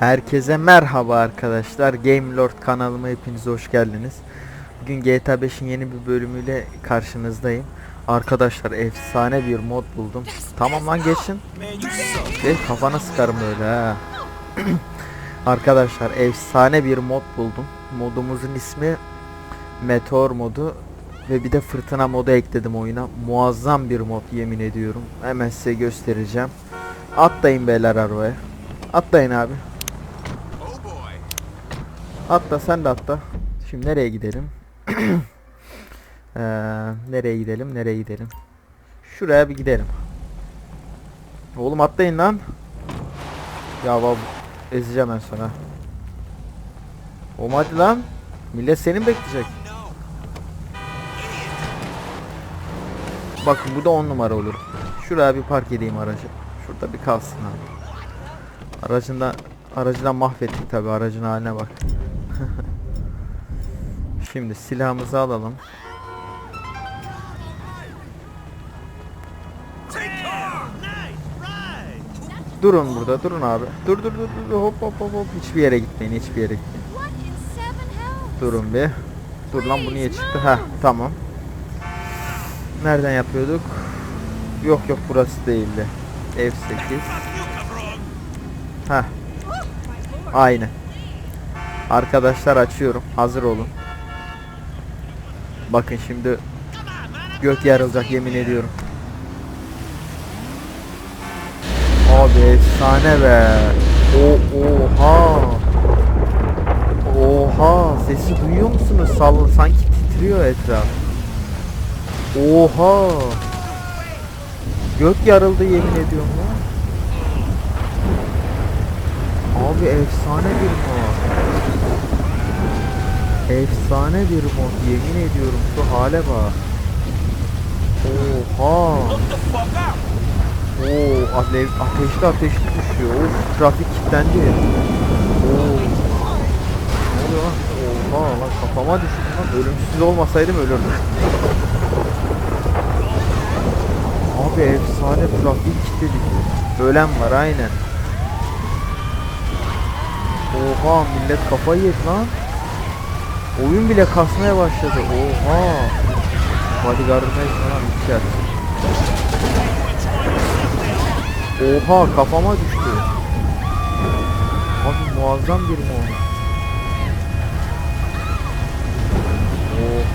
Herkese merhaba arkadaşlar. Game Lord kanalıma hepiniz hoş geldiniz. Bugün GTA 5'in yeni bir bölümüyle karşınızdayım. Arkadaşlar efsane bir mod buldum. Tamam lan geçin. Geç kafana sıkarım böyle ha. arkadaşlar efsane bir mod buldum. Modumuzun ismi Meteor modu ve bir de fırtına modu ekledim oyuna. Muazzam bir mod yemin ediyorum. Hemen size göstereceğim. Atlayın beyler arabaya. Atlayın abi. Atla sen de atla. Şimdi nereye gidelim? Ee, nereye gidelim? Nereye gidelim? Şuraya bir gidelim. Oğlum atlayın lan. Ya bab ezeceğim ben sana. Oğlum hadi lan. Millet seni bekleyecek? Bakın bu da 10 numara olur. Şuraya bir park edeyim aracı. Şurada bir kalsın abi. Aracında aracından mahvettik tabi aracın haline bak. Şimdi silahımızı alalım. Durun burada durun abi. Dur dur dur dur hop hop hop hop hiçbir yere gitmeyin hiçbir yere gitmeyin. Durun bir. Dur lan bu niye çıktı? Ha tamam. Nereden yapıyorduk? Yok yok burası değildi. F8. Ha. Aynı. Arkadaşlar açıyorum. Hazır olun. Bakın şimdi gök yarılacak yemin ediyorum. Abi efsane be. O oha. Oha sesi duyuyor musunuz? Sall sanki titriyor etraf. Oha. Gök yarıldı yemin ediyorum lan. Abi efsane bir mod. Efsane bir mod yemin ediyorum şu hale bak. Oha. Oo alev, ateşli ateşli düşüyor. Of trafik kilitlendi. Oo. Ne oluyor lan? Oha lan kafama düştü lan. Ölümsüz olmasaydım ölürdüm. Abi efsane trafik kilitledik. Ölen var aynen. Oha millet kafayı yedi lan. Oyun bile kasmaya başladı. Oha. Bodyguard'ına falan bir şey. Oha kafama düştü. Abi muazzam bir mod.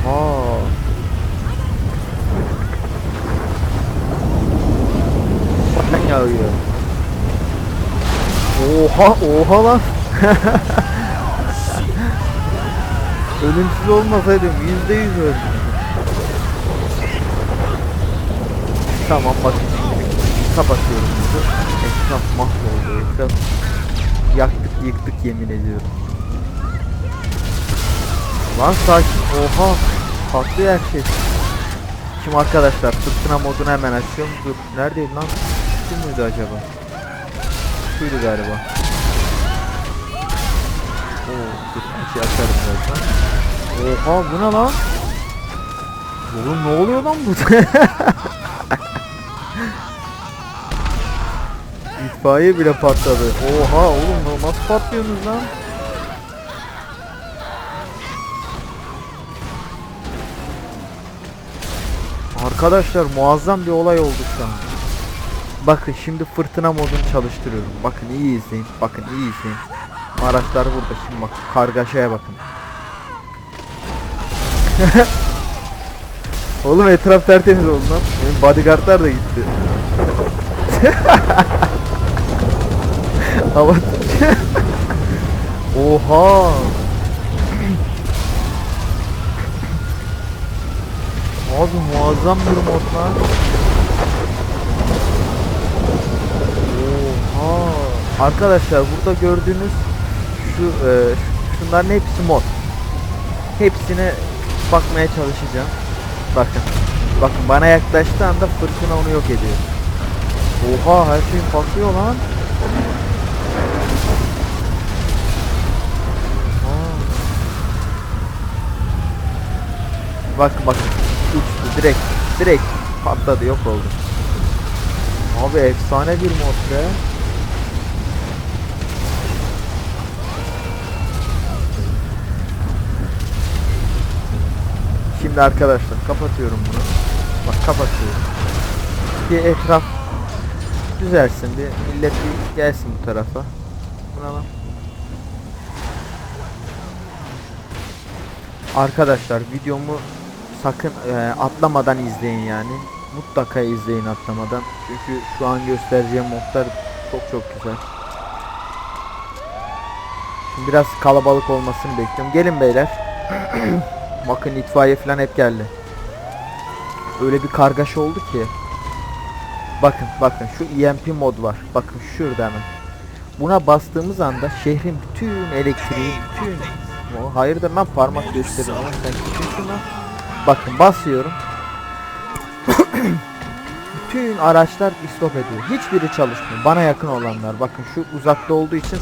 Oha. Ben yağıyor. Oha oha lan. Ölümsüz olmasaydım yüzde yüz. Tamam şimdi kapatıyorum bunu. Etraf mahvoldu etraf. Yaktık yıktık yemin ediyorum. Lan sakin oha patlıyor her şey. Şimdi arkadaşlar fırtına modunu hemen açıyorum. Dur neredeydi lan? Şu muydu acaba? Şuydu galiba. Dur şeyi açarım birazdan. Oha bu ne lan? Oğlum ne oluyor lan burada? İtfaiye bile patladı. Oha oğlum nasıl patlıyorsunuz lan? Arkadaşlar muazzam bir olay oldu şu an. Bakın şimdi fırtına modunu çalıştırıyorum. Bakın iyi izleyin. Bakın iyi izleyin. Araçlar burada şimdi bak kargaşaya bakın. Oğlum etraf tertemiz oldu lan. Benim bodyguardlar da gitti. Hava Oha. Abi muazzam bir mod lan. Oha. Arkadaşlar burada gördüğünüz şu e, şunların hepsi mod. Hepsine bakmaya çalışacağım. Bakın. Bakın bana yaklaştığı anda fırtına onu yok ediyor. Oha her şey patlıyor lan. Aa. Bakın bakın uçtu direkt direkt patladı yok oldu. Abi efsane bir mod be. Şimdi arkadaşlar kapatıyorum bunu. Bak kapatıyorum. Bir etraf düzelsin bir millet bir gelsin bu tarafa. Buna. Arkadaşlar videomu sakın e, atlamadan izleyin yani. Mutlaka izleyin atlamadan. Çünkü şu an göstereceğim modlar çok çok güzel. Şimdi biraz kalabalık olmasını bekliyorum. Gelin beyler. Bakın itfaiye falan hep geldi. Öyle bir kargaşa oldu ki. Bakın bakın şu EMP mod var. Bakın şurada hemen. Buna bastığımız anda şehrin bütün elektriği, bütün o hayırdır lan parmak gösteriyor lan sen kimsin? Bakın basıyorum. bütün araçlar istop ediyor. Hiçbiri çalışmıyor. Bana yakın olanlar. Bakın şu uzakta olduğu için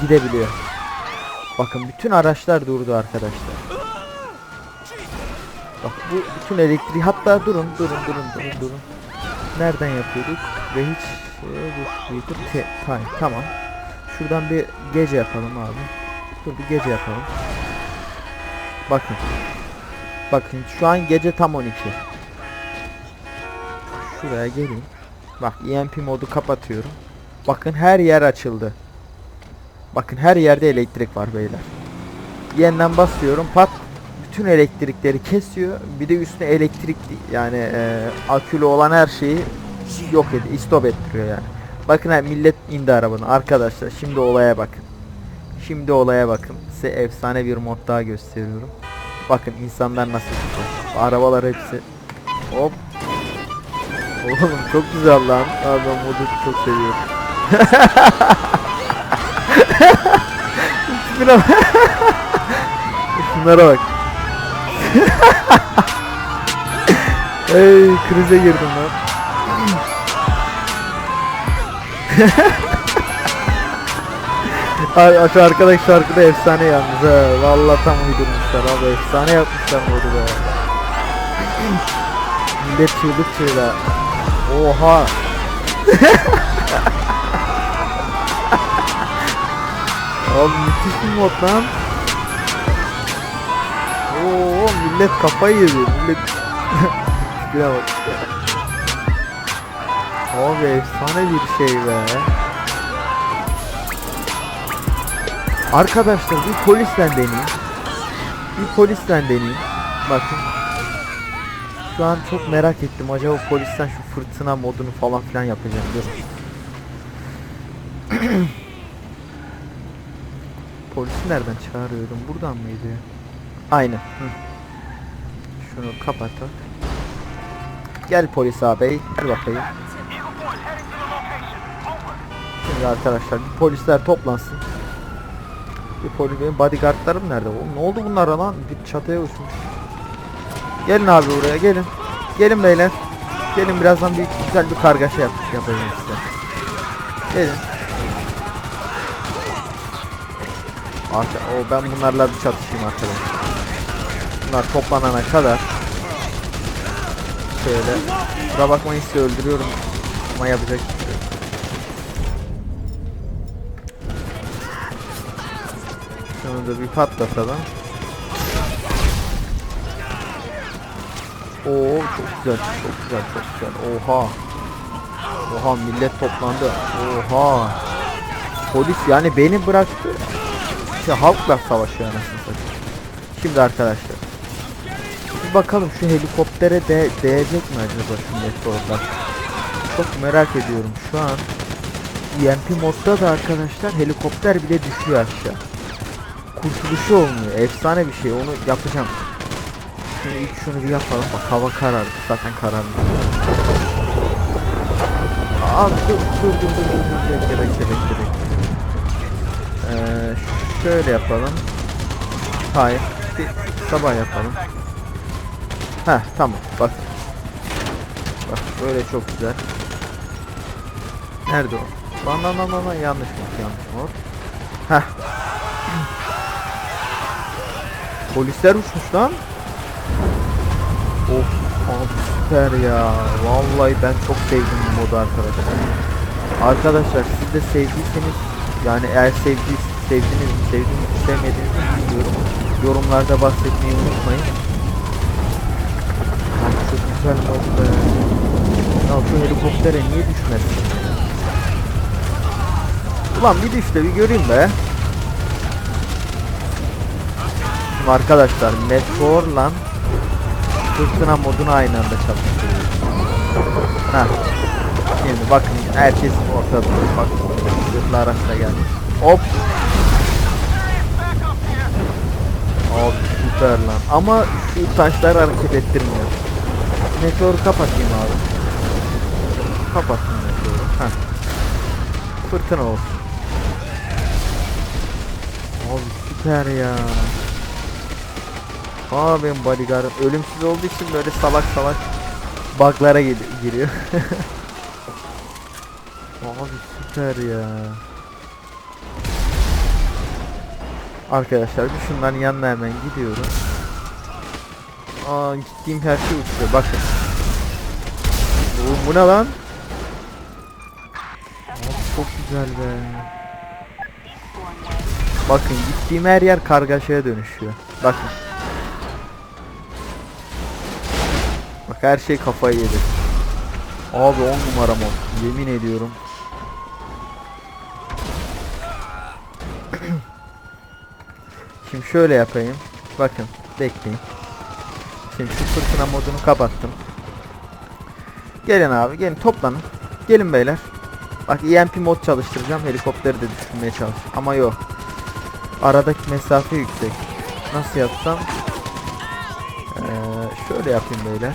gidebiliyor. Bakın bütün araçlar durdu arkadaşlar. Bak bu bütün elektriği hatta durun durun durun durun durun. Nereden yapıyorduk? Ve hiç şey, bu Twitter te- time tamam. Şuradan bir gece yapalım abi. Dur bir gece yapalım. Bakın. Bakın şu an gece tam 12. Şuraya geleyim. Bak EMP modu kapatıyorum. Bakın her yer açıldı. Bakın her yerde elektrik var beyler. Yeniden basıyorum pat bütün elektrikleri kesiyor. Bir de üstüne elektrik yani e, akülü olan her şeyi yok ediyor. istop ettiriyor yani. Bakın ha, millet indi arabanın arkadaşlar. Şimdi olaya bakın. Şimdi olaya bakın. Size efsane bir mod daha gösteriyorum. Bakın insanlar nasıl çıkıyor. Arabalar hepsi. Hop. Oğlum çok güzel lan. Abi modu çok seviyorum. Şunlara bak. Ey krize girdim lan. Ay şu arkadaş şarkı da efsane yalnız ha. Vallahi tam uydurmuşlar abi. Efsane yapmışlar modu be. Millet çığlık çığlığa. Oha. Abi müthiş bir mod lan. Oo millet kafayı yedi. Millet Tipine bak. Abi efsane bir şey be. Arkadaşlar bir polisten deneyeyim. Bir polisten deneyeyim. Bakın. Şu an çok merak ettim. Acaba polisten şu fırtına modunu falan filan yapacağım. Dur. Polisi nereden çağırıyordum? Buradan mıydı? Aynen. Hı. Şunu kapatalım. Gel polis ağabey. Gel bakayım. Şimdi arkadaşlar bir polisler toplansın. Bir polis benim bodyguardlarım nerede? Oğlum ne oldu bunlara lan? Bir çatıya uçmuş. Gelin abi buraya gelin. Gelin beyler. Gelin birazdan bir güzel bir kargaşa yap yapacağım size. Gelin. Arka, o ben bunlarla bir çatışayım arkadaşlar. Bunlar toplanana kadar şöyle. Kusura bakmayın sizi öldürüyorum ama yapacak bir şey yok. Şunu da bir patlatalım. Oo çok güzel, çok güzel, çok güzel. Oha. Oha millet toplandı. Oha. Polis yani beni bıraktı. İşte halkla savaşıyor anasını satayım. Şimdi arkadaşlar. Bir bakalım şu helikoptere de değecek mi acaba şu meteorlar? Çok merak ediyorum şu an. EMP modda da arkadaşlar helikopter bile düşüyor aşağı. Kurtuluşu olmuyor. Efsane bir şey. Onu yapacağım. Şimdi ilk şunu bir yapalım. Bak hava karardı. Zaten karardı. Aa dur dur dur dur dur dur bekle bekle bekle bekle. Ee, şöyle yapalım. Hayır. Bir sabah yapalım. Heh tamam bak. Bak böyle çok güzel. Nerede o? Lan lan lan lan yanlış mı? Yanlış mı? Heh. Polisler uçmuş lan. Of abi süper ya. Vallahi ben çok sevdim bu modu arkadaşlar. Arkadaşlar siz de sevdiyseniz yani eğer sevdiyseniz sevdiniz mi sevdiniz mi sevmediniz mi bilmiyorum. Yorumlarda bahsetmeyi unutmayın. Çok güzel mod be. Ya şu helikoptere niye düşmedin? Ulan bir düş bir göreyim be. Şimdi arkadaşlar Meteor'la Fırtına modunu aynı anda çalıştırıyoruz. Ha. Şimdi bakın herkes ortada. Bak zırhlı araçla geldi. Hop. Abi süper lan. Ama şu taşlar hareket ettirmiyor. Meteoru kapatayım abi. Kapattım meteoru. Heh. Fırtına olsun. Abi süper ya. Aa benim bodyguard'ım ölümsüz olduğu için böyle salak salak bug'lara gir- giriyor. Abi süper ya. Arkadaşlar bir şunların yanına hemen gidiyorum. Aa gittiğim her şey uçuyor bakın. Oğlum bu ne lan? Abi çok güzel be. Bakın gittiğim her yer kargaşaya dönüşüyor. Bakın. Bak her şey kafayı yedi. Abi 10 numara mod. Yemin ediyorum. Şimdi şöyle yapayım. Bakın bekleyin. Şimdi şu fırtına modunu kapattım. Gelin abi gelin toplanın. Gelin beyler. Bak EMP mod çalıştıracağım. Helikopteri de düşürmeye çalış. Ama yok. Aradaki mesafe yüksek. Nasıl yapsam? Ee, şöyle yapayım beyler.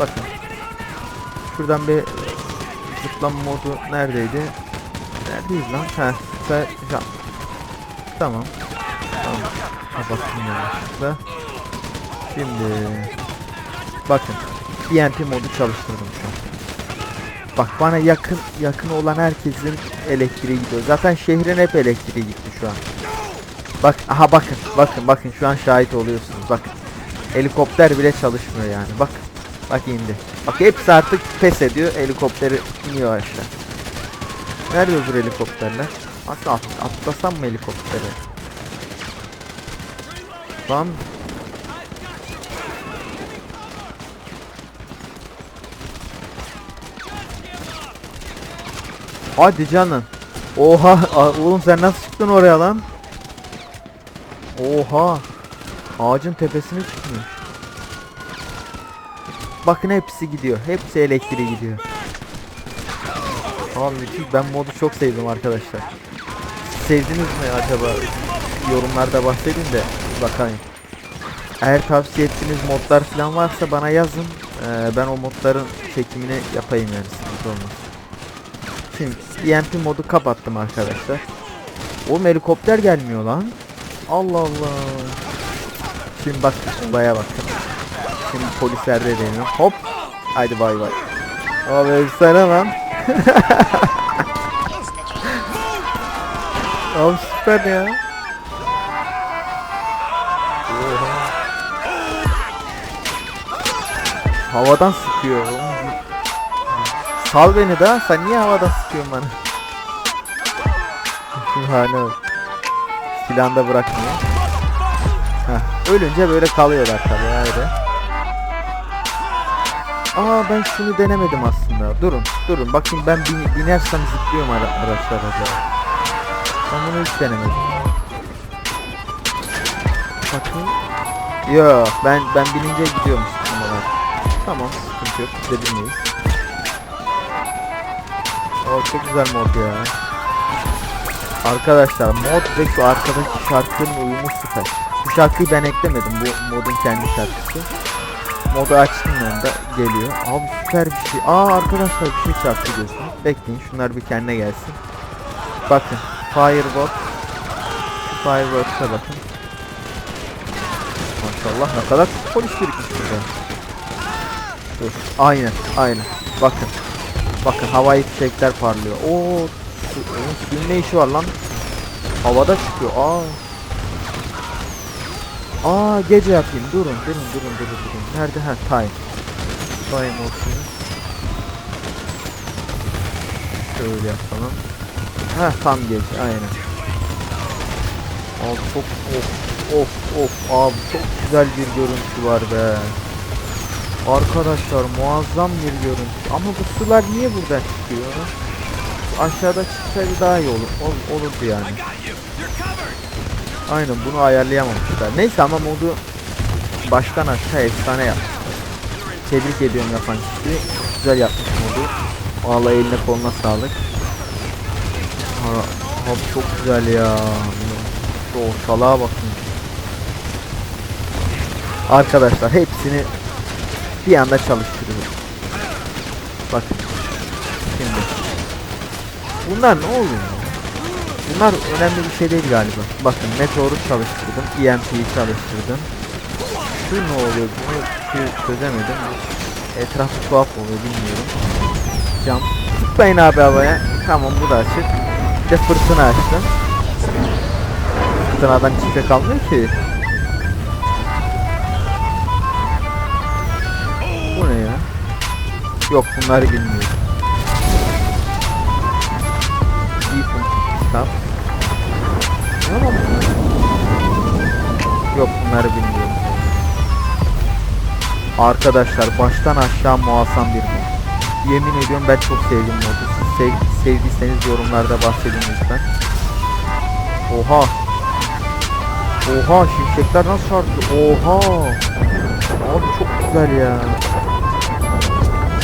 Bakın. Şuradan bir zıplama modu neredeydi? Neredeyiz lan? Ha, süper jump. Tamam. Tamam. Kapattım. Şimdi bakın EMP modu çalıştırdım şu an. Bak bana yakın yakın olan herkesin elektriği gidiyor. Zaten şehrin hep elektriği gitti şu an. Bak aha bakın bakın bakın şu an şahit oluyorsunuz bakın. Helikopter bile çalışmıyor yani bak. Bak indi. Bak hepsi artık pes ediyor. Helikopteri iniyor aşağı. Nerede öbür helikopterler? Aslında at, atlasam mı helikoptere? Lan Hadi canım. Oha oğlum sen nasıl çıktın oraya lan? Oha. Ağacın tepesine çıkmış. Bakın hepsi gidiyor. Hepsi elektriği gidiyor. Abi müthiş. Ben modu çok sevdim arkadaşlar. Sevdiniz mi acaba? Yorumlarda bahsedin de bakayım. Eğer tavsiye ettiğiniz modlar falan varsa bana yazın. Ee, ben o modların çekimini yapayım yani sıkıntı olmaz. Şimdi EMP modu kapattım arkadaşlar. Oğlum helikopter gelmiyor lan. Allah Allah. Şimdi bak baya bakın. Şimdi polisler de deniyor. Hop. Haydi bay bay. Abi efsane lan. Abi süper ya. Havadan sıkıyor. Sal beni da. Sen niye havadan sıkıyorsun bana? Şu hale bak. Silahını da bırakmıyor. Heh, ölünce böyle kalıyorlar tabii ayrı. Aa ben şunu denemedim aslında. Durun, durun. Bakayım ben bin, binersem zıplıyorum ara araçlar acaba. Ben bunu hiç denemedim. Bakayım. Yo, ben ben binince gidiyormuş. Tamam, sıkıntı yok. Biz Aa çok güzel mod ya. Arkadaşlar mod ve şu arkadaki şarkının uyumu süper. Bu şarkıyı ben eklemedim. Bu modun kendi şarkısı. Modu açtım de geliyor. Abi süper bir şey. Aa arkadaşlar bir şey çarptı gözüme. Bekleyin şunlar bir kendine gelsin. Bakın. Şu Firebot'a bakın. Maşallah ne kadar polis birikmiş burada. Dur. Aynen aynen. Bakın. Bakın havai fişekler parlıyor. Oo, onun ne işi var lan? Havada çıkıyor. Aa. Aa gece yapayım. Durun, durun, durun, durun, durun. Nerede? Ha, time. Time olsun. Şöyle yapalım. Ha, tam gece. Aynen. Abi çok of of of abi çok güzel bir görüntü var be. Arkadaşlar muazzam bir görüntü. Ama bu sular niye buradan çıkıyor? Aşağıda çıksaydı daha iyi olur. ol- olurdu yani. Aynen bunu ayarlayamamışlar. Neyse ama modu baştan aşağı efsane yapmışlar. Tebrik ediyorum yapan kişiyi. Güzel yapmış modu. Vallahi eline koluna sağlık. Ha, abi çok güzel ya. Şu ortalığa bakın. Arkadaşlar hepsini bir anda çalıştırıyorum. Bakın. Şimdi. Bunlar ne oluyor? Bunlar önemli bir şey değil galiba. Bakın meteoru çalıştırdım. EMP'yi çalıştırdım. Şu ne oluyor? Bunu çözemedim. Etrafı tuhaf oluyor bilmiyorum. Cam. Tıklayın abi havaya. Tamam bu da açık. Bir de fırtına açtım. Fırtınadan hiçbir şey kalmıyor ki. Yok bunları bilmiyorum. Deep Stop. Tamam. Yok bunları bilmiyorum. Arkadaşlar baştan aşağı muazzam bir mod. Yemin ediyorum ben çok sevdim modu. Siz sev- sevdiyseniz yorumlarda bahsedin lütfen. Oha. Oha şimşekler nasıl çarptı? Oha. Abi çok güzel ya.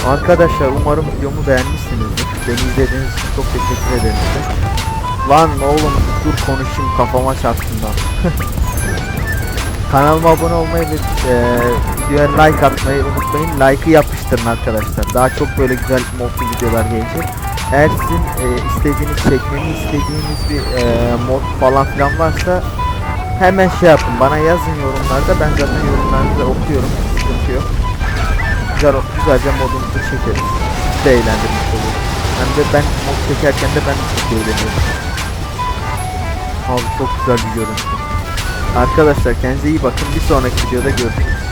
Arkadaşlar umarım videomu beğenmişsinizdir. Beni izlediğiniz için çok teşekkür ederim. Lan oğlum dur konuşayım kafama çarptın lan. Kanalıma abone olmayı ve e, videoya like atmayı unutmayın. Like'ı yapıştırın arkadaşlar. Daha çok böyle güzel modlu videolar gelecek. Eğer sizin e, istediğiniz, çekmemi istediğiniz bir e, mod falan filan varsa hemen şey yapın. Bana yazın yorumlarda. Ben zaten yorumlarınızı okuyorum. Sıkıntı yok. Güzel, güzelce modumuzu çekeriz. Sizi de eğlendirmiş olur. Hem de ben mod çekerken de ben çok eğleniyorum. Abi çok güzel bir görüntü. Arkadaşlar kendinize iyi bakın. Bir sonraki videoda görüşürüz.